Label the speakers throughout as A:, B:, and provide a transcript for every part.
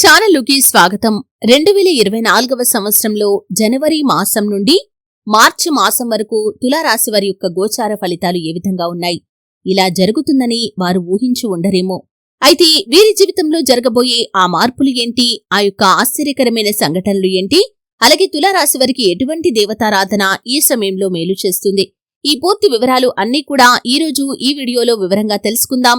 A: ఛానలుకి స్వాగతం. రెండు వేల ఇరవై నాలుగవ సంవత్సరంలో జనవరి మాసం నుండి మార్చి మాసం వరకు తులారాశి వారి యొక్క గోచార ఫలితాలు ఏ విధంగా ఉన్నాయి? ఇలా జరుగుతుందని వారు ఊహించి ఉండరేమో. అయితే వీరి జీవితంలో జరగబోయే ఆ మార్పులు ఏంటి? ఆ యొక్క ఆశ్చర్యకరమైన సంఘటనలు ఏంటి? అలాగే తులారాశి వారికి ఎటువంటి దేవతారాధన ఈ సమయంలో మేలు చేస్తుంది? ఈ పూర్తి వివరాలు అన్నీ కూడా ఈ రోజు ఈ వీడియోలో వివరంగా తెలుసుకుందాం.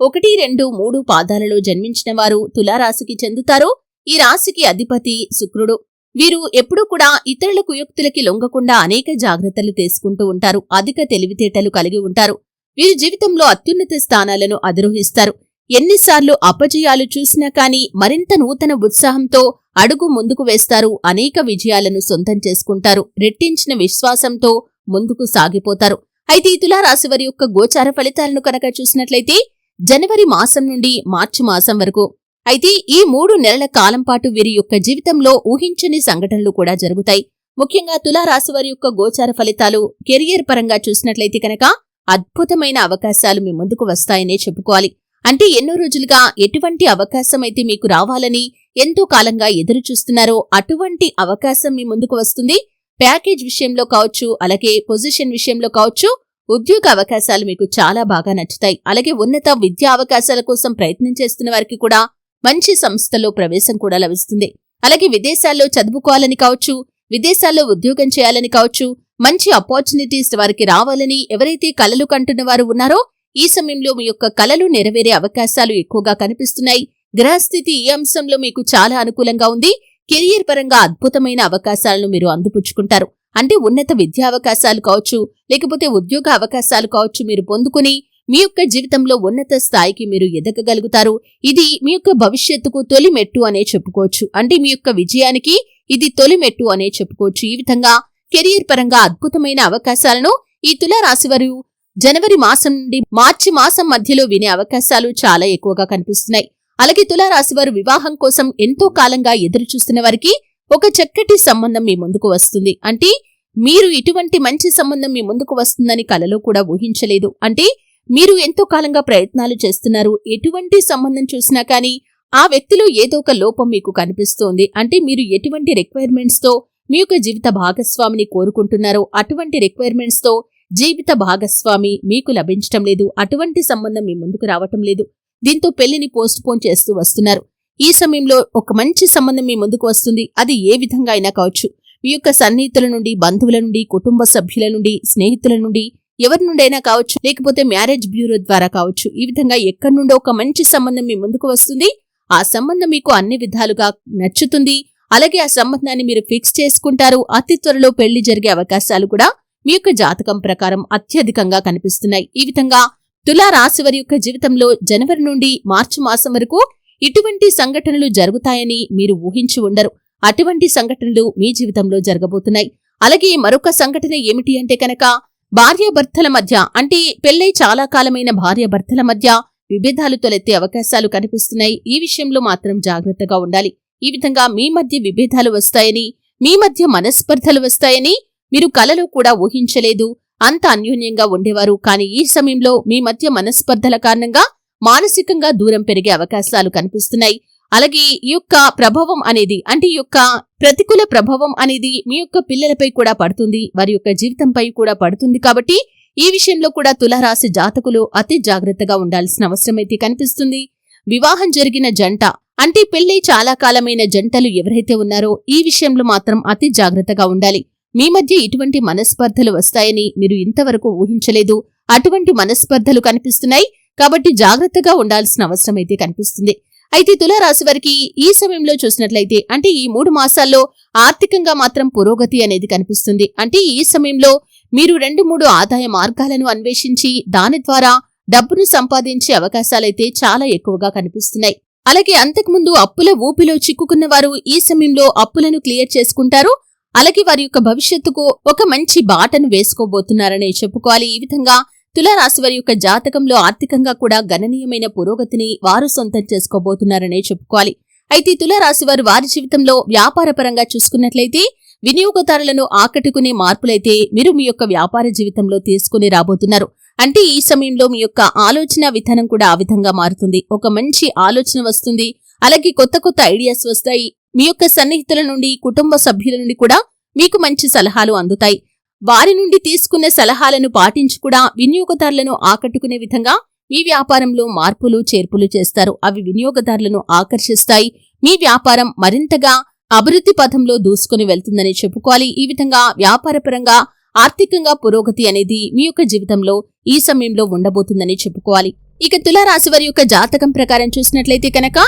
A: ఒకటి రెండు మూడు పాదాలలో జన్మించిన వారు తులారాశికి చెందుతారు ఈ రాశికి అధిపతి శుక్రుడు. వీరు ఎప్పుడూ కూడా ఇతరుల కుయుక్తులకి లొంగకుండా అనేక జాగ్రత్తలు తీసుకుంటూ ఉంటారు. అధిక తెలివితేటలు కలిగి ఉంటారు. వీరు జీవితంలో అత్యున్నత స్థానాలను అధిరోహిస్తారు. ఎన్నిసార్లు అపజయాలు చూసినా కాని మరింత నూతన ఉత్సాహంతో అడుగు ముందుకు వేస్తారు. అనేక విజయాలను సొంతం చేసుకుంటారు. రెట్టించిన విశ్వాసంతో ముందుకు సాగిపోతారు. అయితే ఈ తులారాశి వారి యొక్క గోచార ఫలితాలను కనుక చూసినట్లయితే జనవరి మాసం నుండి మార్చి మాసం వరకు. అయితే ఈ మూడు నెలల కాలం పాటు వీరి యొక్క జీవితంలో ఊహించని సంఘటనలు కూడా జరుగుతాయి. ముఖ్యంగా తులారాశి వారి యొక్క గోచార ఫలితాలు కెరియర్ పరంగా చూసినట్లయితే కనుక అద్భుతమైన అవకాశాలు మీ ముందుకు వస్తాయనే చెప్పుకోవాలి. అంటే ఎన్నో రోజులుగా ఎటువంటి అవకాశం అయితే మీకు రావాలని ఎంతో కాలంగా ఎదురు చూస్తున్నారో అటువంటి అవకాశం మీ ముందుకు వస్తుంది. ప్యాకేజ్ విషయంలో కావచ్చు అలాగే పొజిషన్ విషయంలో కావచ్చు ఉద్యోగ అవకాశాలు మీకు చాలా బాగా నచ్చుతాయి. అలాగే ఉన్నత విద్యా అవకాశాల కోసం ప్రయత్నం చేస్తున్న వారికి కూడా మంచి సంస్థలో ప్రవేశం కూడా లభిస్తుంది. అలాగే విదేశాల్లో చదువుకోవాలని కావచ్చు విదేశాల్లో ఉద్యోగం చేయాలని కావచ్చు మంచి ఆపర్చునిటీస్ వారికి రావాలని ఎవరైతే కలలు కంటున్న వారు ఉన్నారో ఈ సమయంలో మీ యొక్క కలలు నెరవేరే అవకాశాలు ఎక్కువగా కనిపిస్తున్నాయి. గ్రహస్థితి ఈ అంశంలో మీకు చాలా అనుకూలంగా ఉంది. కెరియర్ పరంగా అద్భుతమైన అవకాశాలను మీరు అందిపుచ్చుకుంటారు. అంటే ఉన్నత విద్యా అవకాశాలు కావచ్చు లేకపోతే ఉద్యోగ అవకాశాలు కావచ్చు మీరు పొందుకుని మీ యొక్క జీవితంలో ఉన్నత స్థాయికి మీరు ఎదగగలుగుతారు. ఇది మీ యొక్క భవిష్యత్తుకు తొలి మెట్టు అనే చెప్పుకోవచ్చు. అంటే మీ యొక్క విజయానికి ఇది తొలి మెట్టు అనే చెప్పుకోవచ్చు. ఈ విధంగా కెరీర్ పరంగా అద్భుతమైన అవకాశాలను ఈ తులారాశి వారు జనవరి మాసం నుండి మార్చి మాసం మధ్యలో వినే అవకాశాలు చాలా ఎక్కువగా కనిపిస్తున్నాయి. అలాగే తులారాశి వారు వివాహం కోసం ఎంతో కాలంగా ఎదురు చూస్తున్న వారికి ఒక చక్కటి సంబంధం మీ ముందుకు వస్తుంది. అంటే మీరు ఇటువంటి మంచి సంబంధం మీ ముందుకు వస్తుందని కలలో కూడా ఊహించలేదు. అంటే మీరు ఎంతో కాలంగా ప్రయత్నాలు చేస్తున్నారు. ఎటువంటి సంబంధం చూసినా కానీ ఆ వ్యక్తిలో ఏదో ఒక లోపం మీకు కనిపిస్తోంది. అంటే మీరు ఎటువంటి రిక్వైర్మెంట్స్తో మీ యొక్క జీవిత భాగస్వామిని కోరుకుంటున్నారో అటువంటి రిక్వైర్మెంట్స్తో జీవిత భాగస్వామి మీకు లభించటం లేదు. అటువంటి సంబంధం మీ ముందుకు రావటం లేదు. దీంతో పెళ్ళిని పోస్ట్ పోన్ చేస్తూ వస్తున్నారు. ఈ సమయంలో ఒక మంచి సంబంధం మీ ముందుకు వస్తుంది. అది ఏ విధంగా అయినా కావచ్చు. మీ యొక్క సన్నిహితుల నుండి బంధువుల నుండి కుటుంబ సభ్యుల నుండి స్నేహితుల నుండి ఎవరి నుండైనా కావచ్చు లేకపోతే మ్యారేజ్ బ్యూరో ద్వారా కావచ్చు ఈ విధంగా ఎక్కడి నుండో ఒక మంచి సంబంధం మీ ముందుకు వస్తుంది. ఆ సంబంధం మీకు అన్ని విధాలుగా నచ్చుతుంది. అలాగే ఆ సంబంధాన్ని మీరు ఫిక్స్ చేసుకుంటారు. అతి త్వరలో పెళ్ళి జరిగే అవకాశాలు కూడా మీ యొక్క జాతకం ప్రకారం అత్యధికంగా కనిపిస్తున్నాయి. ఈ విధంగా తులా రాశి వారి యొక్క జీవితంలో జనవరి నుండి మార్చి మాసం వరకు ఇటువంటి సంఘటనలు జరుగుతాయని మీరు ఊహించి ఉండరు. అటువంటి సంఘటనలు మీ జీవితంలో జరగబోతున్నాయి. అలాగే మరొక సంఘటన ఏమిటి అంటే కనుక భార్యాభర్తల మధ్య అంటే పెళ్ళై చాలా కాలమైన భార్యాభర్తల మధ్య విభేదాలు తొలెత్తే అవకాశాలు కనిపిస్తున్నాయి. ఈ విషయంలో మాత్రం జాగ్రత్తగా ఉండాలి. ఈ విధంగా మీ మధ్య విభేదాలు వస్తాయని మీ మధ్య మనస్పర్ధలు వస్తాయని మీరు కలలో కూడా ఊహించలేదు. అంత అన్యోన్యంగా ఉండేవారు. కానీ ఈ సమయంలో మీ మధ్య మనస్పర్ధల కారణంగా మానసికంగా దూరం పెరిగే అవకాశాలు కనిపిస్తున్నాయి. అలాగే ఈ యొక్క ప్రభావం అనేది అంటే ఈ యొక్క ప్రతికూల ప్రభావం అనేది మీ యొక్క పిల్లలపై కూడా పడుతుంది. వారి యొక్క జీవితంపై కూడా పడుతుంది కాబట్టి ఈ విషయంలో కూడా తులరాశి జాతకులు అతి జాగ్రత్తగా ఉండాల్సిన అవసరమైతే కనిపిస్తుంది. వివాహం జరిగిన జంట అంటే పెళ్ళి చాలా కాలమైన జంటలు ఎవరైతే ఉన్నారో ఈ విషయంలో మాత్రం అతి జాగ్రత్తగా ఉండాలి. మీ మధ్య ఇటువంటి మనస్పర్ధలు వస్తాయని మీరు ఇంతవరకు ఊహించలేదు. అటువంటి మనస్పర్ధలు కనిపిస్తున్నాయి. కాబట్టి జాగ్రత్తగా ఉండాల్సిన అవసరం అయితే కనిపిస్తుంది. అయితే తులారాశి వారికి ఈ సమయంలో చూసినట్లయితే అంటే ఈ మూడు మాసాల్లో ఆర్థికంగా మాత్రం పురోగతి అనేది కనిపిస్తుంది. అంటే ఈ సమయంలో మీరు రెండు మూడు ఆదాయ మార్గాలను అన్వేషించి దాని ద్వారా డబ్బును సంపాదించే అవకాశాలైతే చాలా ఎక్కువగా కనిపిస్తున్నాయి. అలాగే అంతకుముందు అప్పుల ఊపిలో చిక్కుకున్న వారు ఈ సమయంలో అప్పులను క్లియర్ చేసుకుంటారు. అలాగే వారి యొక్క భవిష్యత్తుకు ఒక మంచి బాటను వేసుకోబోతున్నారని చెప్పుకోవాలి. ఈ విధంగా తులారాశి వారి యొక్క జాతకంలో ఆర్థికంగా కూడా గణనీయమైన పురోగతిని వారు సొంతం చేసుకోబోతున్నారనే చెప్పుకోవాలి. అయితే తులారాశి వారు వారి జీవితంలో వ్యాపార పరంగా చూసుకున్నట్లయితే వినియోగదారులను ఆకట్టుకునే మార్పులైతే మీరు మీ యొక్క వ్యాపార జీవితంలో తీసుకుని రాబోతున్నారు. అంటే ఈ సమయంలో మీ యొక్క ఆలోచన విధానం కూడా ఆ విధంగా మారుతుంది. ఒక మంచి ఆలోచన వస్తుంది. అలాగే కొత్త కొత్త ఐడియాస్ వస్తాయి. మీ యొక్క సన్నిహితుల నుండి కుటుంబ సభ్యుల నుండి కూడా మీకు మంచి సలహాలు అందుతాయి. వారి నుండి తీసుకున్న సలహాలను పాటించి కూడా వినియోగదారులను ఆకట్టుకునే విధంగా మీ వ్యాపారంలో మార్పులు చేర్పులు చేస్తారు. అవి వినియోగదారులను ఆకర్షిస్తాయి. మీ వ్యాపారం మరింతగా అభివృద్ధి పథంలో దూసుకుని వెళ్తుందని చెప్పుకోవాలి. ఈ విధంగా వ్యాపారపరంగా ఆర్థికంగా పురోగతి అనేది మీ యొక్క జీవితంలో ఈ సమయంలో ఉండబోతుందని చెప్పుకోవాలి. ఇక తులారాశి వారి యొక్క జాతకం ప్రకారం చూసినట్లయితే కనుక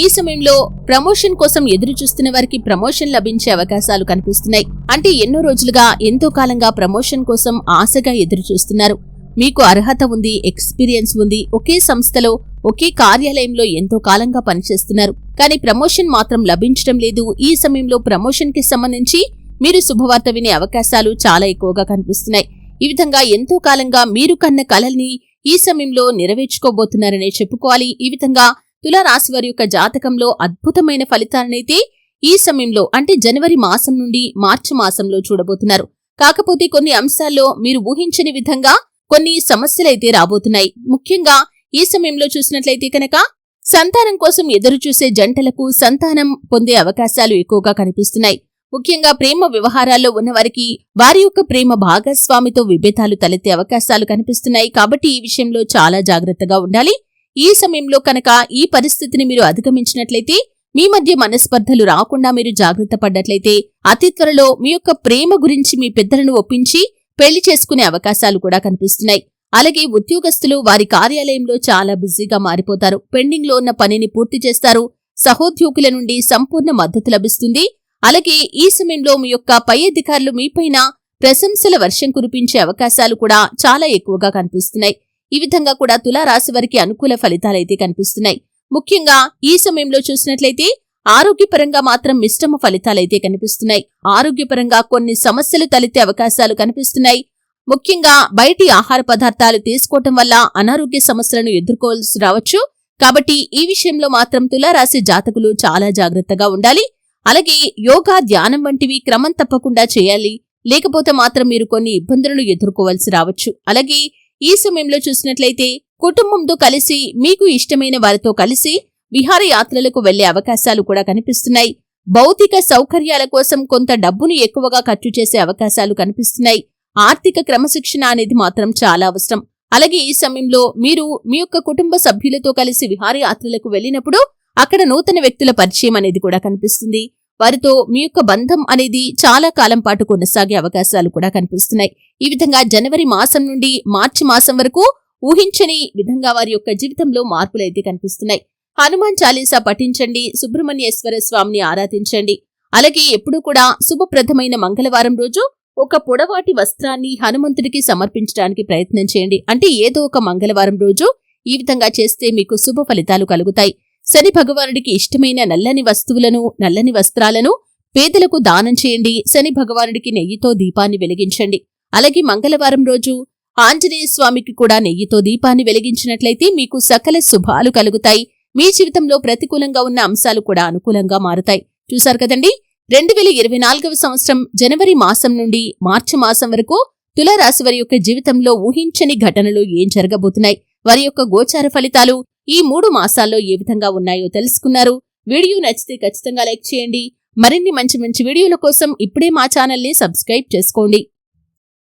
A: ఈ సమయంలో ప్రమోషన్ కోసం ఎదురు చూస్తున్న వారికి ప్రమోషన్ లభించే అవకాశాలు కనిపిస్తున్నాయి. అంటే ఎన్నో రోజులుగా ఎంతో కాలంగా ప్రమోషన్ కోసం ఆశగా ఎదురు చూస్తున్నారు. మీకు అర్హత ఉంది ఎక్స్పీరియన్స్ ఉంది ఒకే సంస్థలో ఒకే కార్యాలయంలో ఎంతో కాలంగా పనిచేస్తున్నారు. కానీ ప్రమోషన్ మాత్రం లభించడం లేదు. ఈ సమయంలో ప్రమోషన్కి సంబంధించి మీరు శుభవార్త వినే అవకాశాలు చాలా ఎక్కువగా కనిపిస్తున్నాయి. ఈ విధంగా ఎంతో కాలంగా మీరు కన్న కలల్ని ఈ సమయంలో నెరవేర్చుకోబోతున్నారనే చెప్పుకోవాలి. ఈ విధంగా తులారాశి వారి యొక్క జాతకంలో అద్భుతమైన ఫలితాలనైతే ఈ సమయంలో అంటే జనవరి మాసం నుండి మార్చి మాసంలో చూడబోతున్నారు. కాకపోతే కొన్ని అంశాల్లో మీరు ఊహించని విధంగా కొన్ని సమస్యలైతే రాబోతున్నాయి. ముఖ్యంగా ఈ సమయంలో చూసినట్లయితే కనుక సంతానం కోసం ఎదురు చూసే జంటలకు సంతానం పొందే అవకాశాలు ఎక్కువగా కనిపిస్తున్నాయి. ముఖ్యంగా ప్రేమ వ్యవహారాల్లో ఉన్నవారికి వారి యొక్క ప్రేమ భాగస్వామితో విభేదాలు తలెత్తే అవకాశాలు కనిపిస్తున్నాయి. కాబట్టి ఈ విషయంలో చాలా జాగ్రత్తగా ఉండాలి. ఈ సమయంలో కనుక ఈ పరిస్థితిని మీరు అధిగమించినట్లయితే మీ మధ్య మనస్పర్ధలు రాకుండా మీరు జాగ్రత్త పడ్డట్లయితే అతి త్వరలో మీ యొక్క ప్రేమ గురించి మీ పెద్దలను ఒప్పించి పెళ్ళి చేసుకునే అవకాశాలు కూడా కనిపిస్తున్నాయి. అలాగే ఉద్యోగస్తులు వారి కార్యాలయంలో చాలా బిజీగా మారిపోతారు. పెండింగ్లో ఉన్న పనిని పూర్తి చేస్తారు. సహోద్యోగుల నుండి సంపూర్ణ మద్దతు లభిస్తుంది. అలాగే ఈ సమయంలో మీ యొక్క పై అధికారులు మీపైన ప్రశంసల వర్షం కురిపించే అవకాశాలు కూడా చాలా ఎక్కువగా కనిపిస్తున్నాయి. ఈ విధంగా కూడా తులారాశి వారికి అనుకూల ఫలితాలైతే కనిపిస్తున్నాయి. ముఖ్యంగా ఈ సమయంలో చూసినట్లయితే ఆరోగ్యపరంగా మాత్రం మిశ్రమ ఫలితాలైతే కనిపిస్తున్నాయి. ఆరోగ్యపరంగా కొన్ని సమస్యలు తలెత్తే అవకాశాలు కనిపిస్తున్నాయి. ముఖ్యంగా బయటి ఆహార పదార్థాలు తీసుకోవటం వల్ల అనారోగ్య సమస్యలను ఎదుర్కోవాల్సి రావచ్చు. కాబట్టి ఈ విషయంలో మాత్రం తులారాశి జాతకులు చాలా జాగ్రత్తగా ఉండాలి. అలాగే యోగా ధ్యానం వంటివి క్రమం తప్పకుండా చేయాలి. లేకపోతే మాత్రం మీరు కొన్ని ఇబ్బందులను ఎదుర్కోవాల్సి రావచ్చు. అలాగే ఈ సమయంలో చూసినట్లయితే కుటుంబంతో కలిసి మీకు ఇష్టమైన వారితో కలిసి విహారయాత్రలకు వెళ్ళే అవకాశాలు కూడా కనిపిస్తున్నాయి. భౌతిక సౌకర్యాల కోసం కొంత డబ్బును ఎక్కువగా ఖర్చు చేసే అవకాశాలు కనిపిస్తున్నాయి. ఆర్థిక క్రమశిక్షణ అనేది మాత్రం చాలా అవసరం. అలాగే ఈ సమయంలో మీరు మీ యొక్క కుటుంబ సభ్యులతో కలిసి విహారయాత్రలకు వెళ్ళినప్పుడు అక్కడ నూతన వ్యక్తుల పరిచయం అనేది కూడా కనిపిస్తుంది. వారితో మీ యొక్క బంధం అనేది చాలా కాలం పాటు కొనసాగే అవకాశాలు కూడా కనిపిస్తున్నాయి. ఈ విధంగా జనవరి మాసం నుండి మార్చి మాసం వరకు ఊహించని విధంగా వారి యొక్క జీవితంలో మార్పులైతే కనిపిస్తున్నాయి. హనుమాన్ చాలీసా పఠించండి సుబ్రహ్మణ్యేశ్వర స్వామిని ఆరాధించండి. అలాగే ఎప్పుడూ కూడా శుభప్రదమైన మంగళవారం రోజు ఒక పొడవాటి వస్త్రాన్ని హనుమంతుడికి సమర్పించడానికి ప్రయత్నం చేయండి. అంటే ఏదో ఒక మంగళవారం రోజు ఈ విధంగా చేస్తే మీకు శుభ ఫలితాలు కలుగుతాయి. శని భగవానుడికి ఇష్టమైన నల్లని వస్తువులను నల్లని వస్త్రాలను పేదలకు దానం చేయండి. శని భగవానుడికి నెయ్యితో దీపాన్ని వెలిగించండి. అలాగే మంగళవారం రోజు ఆంజనేయ స్వామికి కూడా నెయ్యితో దీపాన్ని వెలిగించినట్లయితే మీకు సకల శుభాలు కలుగుతాయి. మీ జీవితంలో ప్రతికూలంగా ఉన్న అంశాలు కూడా అనుకూలంగా మారుతాయి. చూశారు కదండి? రెండు వేల ఇరవై నాలుగవ సంవత్సరం జనవరి మాసం నుండి మార్చి మాసం వరకు తులారాశి వారి యొక్క జీవితంలో ఊహించని ఘటనలు ఏం జరగబోతున్నాయి? వారి యొక్క గోచార ఫలితాలు ఈ మూడు మాసాల్లో ఏ విధంగా ఉన్నాయో తెలుసుకున్నారు. వీడియో నచ్చితే ఖచ్చితంగా లైక్ చేయండి. మరిన్ని మంచి మంచి వీడియోల కోసం ఇప్పుడే మా ఛానల్ని సబ్స్క్రైబ్ చేసుకోండి.